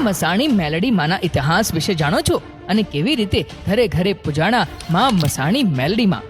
મસાણી મેલડી માના ઇતિહાસ વિશે જાણો છો? અને કેવી રીતે ઘરે ઘરે પૂજાણા માં મસાણી મેલડીમાં?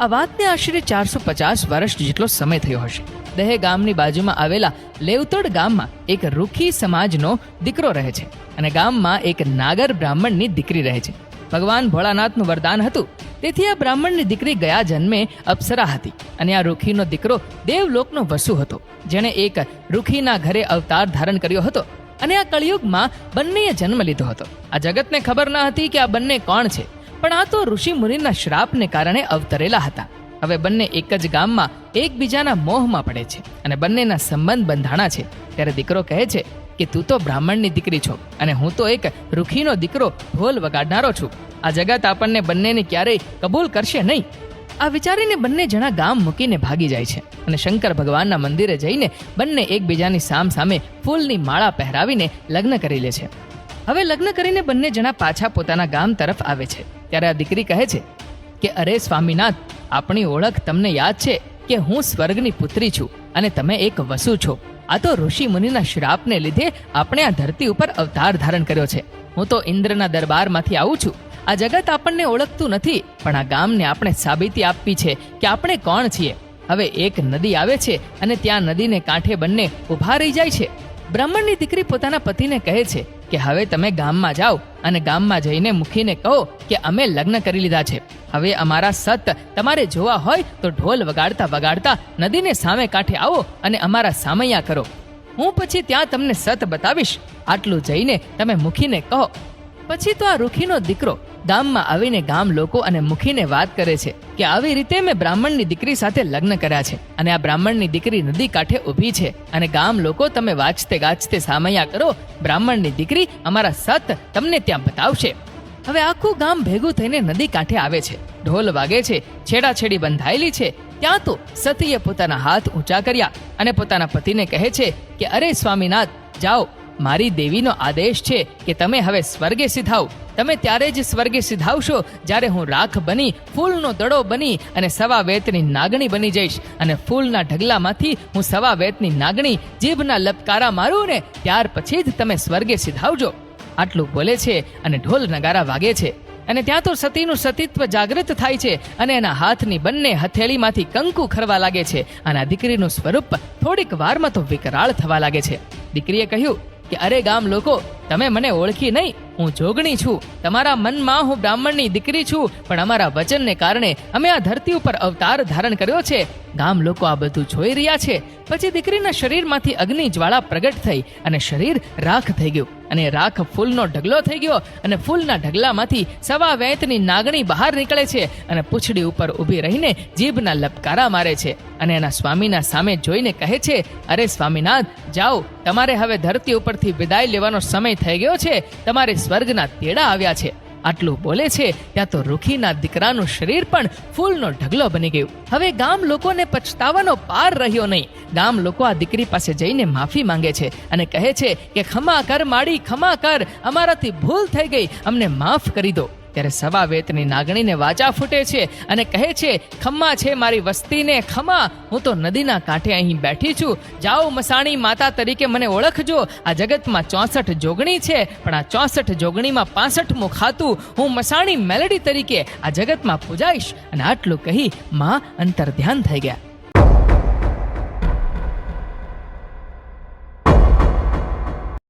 આ વાતને આશરે ચારસો પચાસ વર્ષ જેટલો સમય થયો હશે. દહે ગામની બાજુમાં આવેલા લેવતોડ ગામમાં એક રૂખી સમાજનો દીકરો રહે છે અને ગામમાં એક નાગર બ્રાહ્મણની દીકરી રહે છે. ભગવાન ભોળાનાથનું વરદાન હતું. તેથી આ બ્રાહ્મણની દીકરી ગયા જન્મે અપ્સરા હતી અને આ રૂખીનો દીકરો દેવલોકનો વસુ હતો, જેણે એક રૂખીના ઘરે અવતાર ધારણ કર્યો હતો. અને આ કળિયુગમાં બંનેએ જન્મ લીધો હતો. આ જગતને ખબર ન હતી કે આ બંને કોણ છે, પણ આ તો ઋષિ મુનિના શ્રાપને કારણે અવતરેલા હતા. હવે બંને એક જ ગામમાં, એકબીજાના મોહમાં પડે છે અને બંનેના સંબંધ બંધાણા છે. ત્યારે દીકરો કહે છે કે, તું તો બ્રાહ્મણની દીકરી છો અને હું તો એક રૂખીનો દીકરો ઢોલ વગાડનારો છું. આ જગત આપણને બંનેને ક્યારેય કબૂલ કરશે નહીં. આ વિચારીને બંને જણા ગામ મૂકીને ભાગી જાય છે અને શંકર ભગવાનના મંદિરે જઈને બંને એકબીજાની સામ સામે ફૂલની માળા પહેરાવીને લગ્ન કરી લે છે. હવે લગ્ન કરીને બંને જણા પાછા પોતાના ગામ તરફ આવે છે. ત્યારે આ દીકરી કહે છે કે, અરે સ્વામીનાથ, આપણી ઓળખ તમને યાદ છે કે હું સ્વર્ગની પુત્રી છું અને તમે એક વસુ છો. આ તો ઋષિ મુનિના શ્રાપને લીધે આપણે આ ધરતી ઉપર અવતાર ધારણ કર્યો છે. હું તો ઇન્દ્રના દરબારમાંથી આવું છું. આ જગત આપણને ઓળખતું નથી, પણ આ ગામને આપણે સાબિતી આપવી છે કે આપણે કોણ છીએ. હવે એક નદી આવે છે અને ત્યાં નદીને કાંઠે બંને ઊભા રહી જાય છે. બ્રાહ્મણની દીકરી પોતાના પતિને કહે છે કે હવે તમે ગામમાં જાઓ અને ગામમાં જઈને મુખીને કહો કે અમે લગ્ન કરી લીધા છે. હવે અમારા સત તમારે જોવા હોય તો ઢોલ વગાડતા વગાડતા નદીને સામે કાંઠે આવો અને અમારા સામૈયા કરો. હું પછી ત્યાં તમને સત બતાવીશ. આટલું જઈને તમે મુખીને કહો. પછી તો આ રૂખીનો દીકરો ગામમાં આવીને ગામ લોકો અને મુખીને વાત કરે છે કે આવી રીતે મેં બ્રાહ્મણની દીકરી સાથે લગ્ન કર્યા છે અને આ બ્રાહ્મણની દીકરી નદી કાંઠે ઊભી છે અને ગામ લોકો તમે વાંચતે ગાજતે સામૈયા કરો, બ્રાહ્મણની દીકરી અમારા સત તમને ત્યાં બતાવશે. હવે આખું ગામ ભેગું થઈને નદી કાંઠે આવે છે. ઢોલ વાગે છે, છેડાછેડી બંધાયેલી છે. ત્યાં તો સતીએ પોતાના હાથ ઊંચા કર્યા અને પોતાના પતિને કહે છે કે અરે સ્વામીનાથ, જાઓ મારી દેવીનો આદેશ છે કે તમે હવે સ્વર્ગે સિધાવ. તમે ત્યારે જ સ્વર્ગે સિધાવશો જ્યારે હું રાખ બની, ફૂલનો દડો બની અને સવા વેતની નાગણી બની જઈશ. અને ફૂલના ઢગલામાંથી હું સવા વેતની નાગણી, જીભના લપકારા મારું ને ત્યાર પછી જ તમે સ્વર્ગે સિધાવજો. આટલું બોલે છે અને ઢોલ નગારા વાગે છે. અને ત્યાં તો સતીનું સતીત્વ જાગૃત થાય છે અને એના હાથની બંને હથેળીમાંથી કંકુ ખરવા લાગે છે. અને આ દીકરીનું સ્વરૂપ થોડીક વારમાં તો વિકરાળ થવા લાગે છે. દીકરીએ કહ્યું કે અરે ગામ લોકો તમે મને ઓળખી નહીં હું જોગણી છું. તમારા મનમાં હું બ્રાહ્મણની દીકરી છું, પણ અમારા વચનને કારણે અમે આ ધરતી ઉપર અવતાર ધારણ કર્યો છે. ગામ લોકો આ બધું જોઈ રહ્યા છે. પછી દીકરીના શરીરમાંથી અગ્નિ જ્વાળા પ્રગટ થઈ અને શરીર રાખ થઈ ગયું અને રાખ ફૂલનો ઢગલો થઈ ગયો અને ફૂલના ઢગલામાંથી સવા વેંતની નાગણી બહાર નીકળે છે અને પૂંછડી ઉપર ઊભી રહીને જીભના લપકારા મારે છે અને એના સ્વામીના સામે જોઈને કહે છે, અરે સ્વામીનાથ, જાઓ. તમારે હવે ધરતી ઉપરથી વિદાય લેવાનો સમય થઈ ગયો છે. તમારે સ્વર્ગના તેડા આવ્યા છે. આટલું બોલે છે, ત્યાં તો રૂખીના દીકરાનું શરીર પણ ફૂલનો ઢગલો બની ગયું. હવે ગામ લોકોને પછતાવાનો પાર રહ્યો નહીં. ગામ લોકો આ દીકરી પાસે જઈને માફી માંગે છે અને કહે છે કે ખમા કર માડી ખમા કર. અમારાથી ભૂલ થઈ ગઈ. અમને માફ કરી દો. ત્યારે સવા વેતની નાગણીને વાચા ફૂટે છે અને કહે છે, ખમ્મા છે મારી વસ્તીને ખમા હું તો નદીના કાંઠે અહીં બેઠી છું. જાઓ મસાણી માતા તરીકે મને ઓળખજો. આ જગતમાં ચોસઠ જોગણી છે, પણ આ ચોસઠ જોગણીમાં પાસઠમું ખાતું હું મસાણી મેલડી તરીકે આ જગતમાં પૂજાઈશ. અને આટલું કહી માં અંતર ધ્યાન થઈ ગયા.